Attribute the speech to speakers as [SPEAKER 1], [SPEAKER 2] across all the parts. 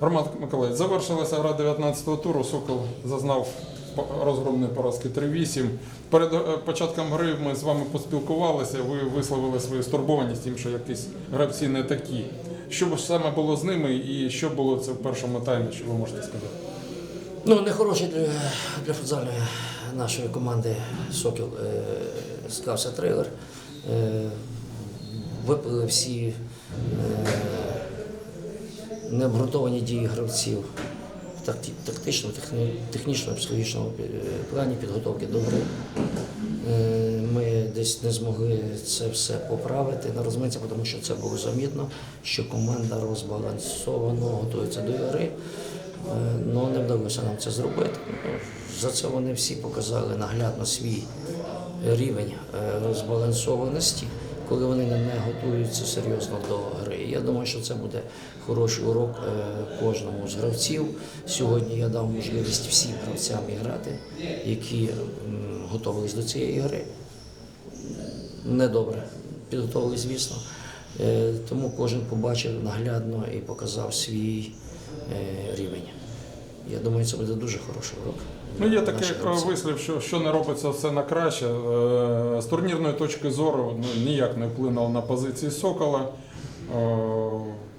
[SPEAKER 1] Роман Миколаївич, завершилася гра 19-го туру. Сокол зазнав розгромної поразки 3-8. Перед е, початком гри ми з вами поспілкувалися. Ви висловили свою стурбованість, тим, що якісь гравці не такі. Що ж саме було з ними і що було це в першому таймі, що ви можете сказати?
[SPEAKER 2] Ну, не хороший для, для футзальної нашої команди Сокіл е, склався трейлер. Е, випили всі необґрунтовані дії гравців в тактичному, технічному, психологічному е, плані підготовки до гри. Е, Ми десь не змогли це все поправити на розминці, тому що це було замітно, що команда розбалансовано готується до гри. Ну, не вдалося нам це зробити. За це вони всі показали наглядно свій рівень е, розбалансованості, коли вони не готуються серйозно до гри. Я думаю, що це буде хороший урок е, кожному з гравців. Сьогодні я дав можливість всім гравцям грати, які готувалися до цієї гри. Недобре підготовились, звісно. Е, Тому кожен побачив наглядно і показав свій е, рівень. Я думаю, це буде дуже хороший урок.
[SPEAKER 1] Ну, є такий е, вислів, що, що не робиться все на краще. Е, З турнірної точки зору ну, ніяк не вплинуло на позиції Сокола. Е,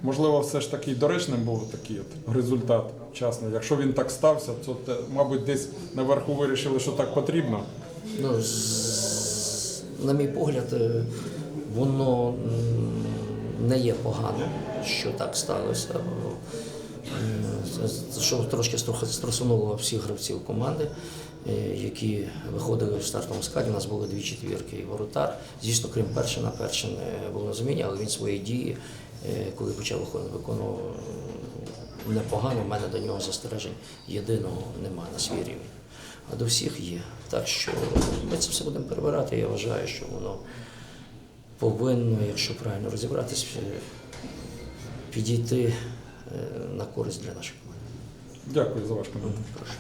[SPEAKER 1] Можливо, все ж таки доречним був такий от результат вчасний. Якщо він так стався, то мабуть, десь наверху вирішили, що так потрібно.
[SPEAKER 2] Ну, на мій погляд, воно не є погано, що так сталося. Е, Що трошки струсунуло всіх гравців команди, е, які виходили в стартовому складі. У нас були дві четвірки і воротар. Звісно, крім першина, першин був на заміні, але він свої дії, е, коли почав виконував непогано. У мене до нього застережень єдиного немає на свій рівень а до всіх є. Так що ми це все будемо перебирати. Я вважаю, що воно повинно, якщо правильно розібратись, е, підійти на користь для нашої команди.
[SPEAKER 1] Дякую за ваш коментар.
[SPEAKER 2] Прошу.